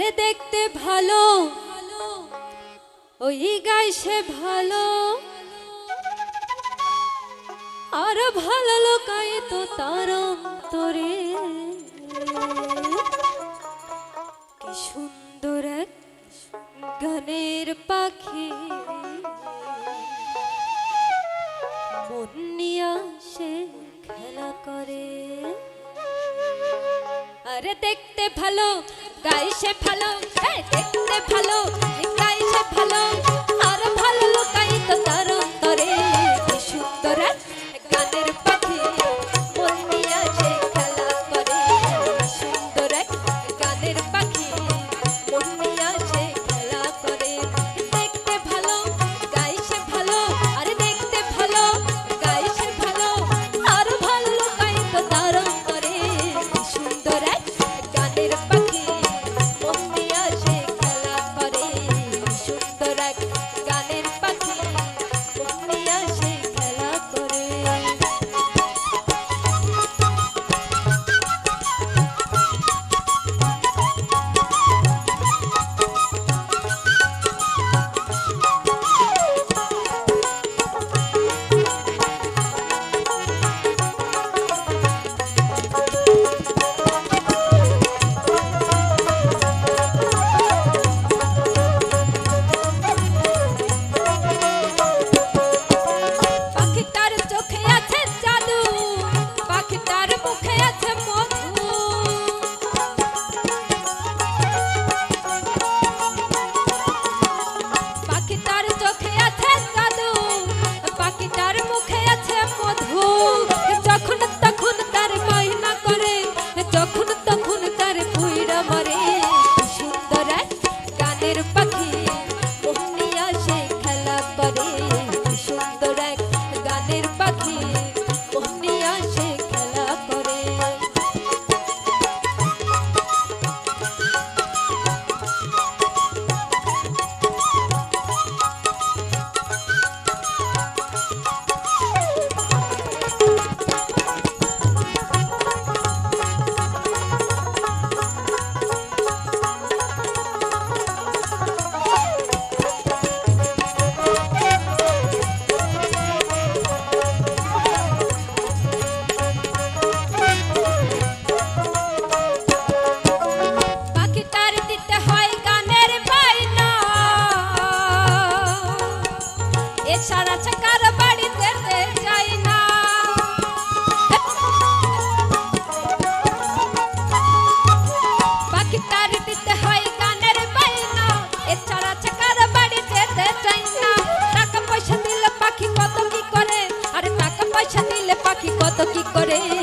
আরে দেখতে ভালো। ওই গাই সে ভালো। আর ভালো লোকাই তো তার অন্তরে। কি সুন্দর এক গানের পাখি। মন সে খেলা করে। আরে দেখতে ভালো গাইছে ভালো দেখতে ভালো গাইছে ভালো। আর ভালো লোকাই তো তার অন্তরে সুন্দর করে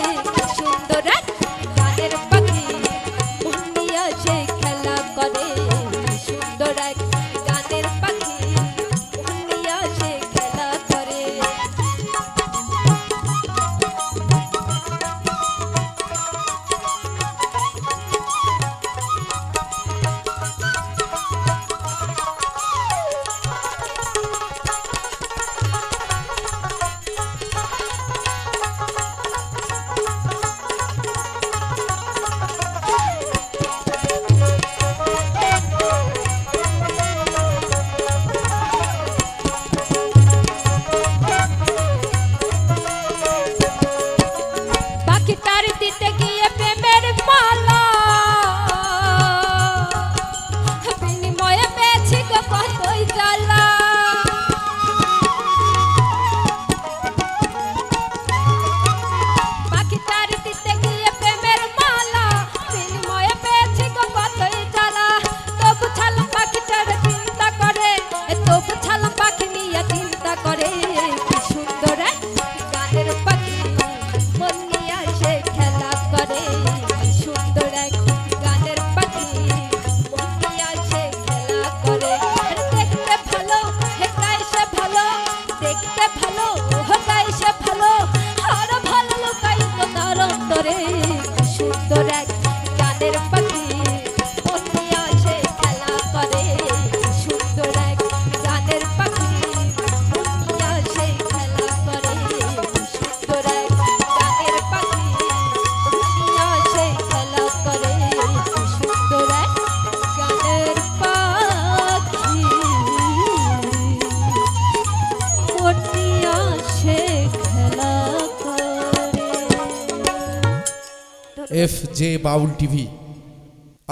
F J Baul TV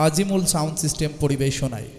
Azimul sound system পরিবেশনায়।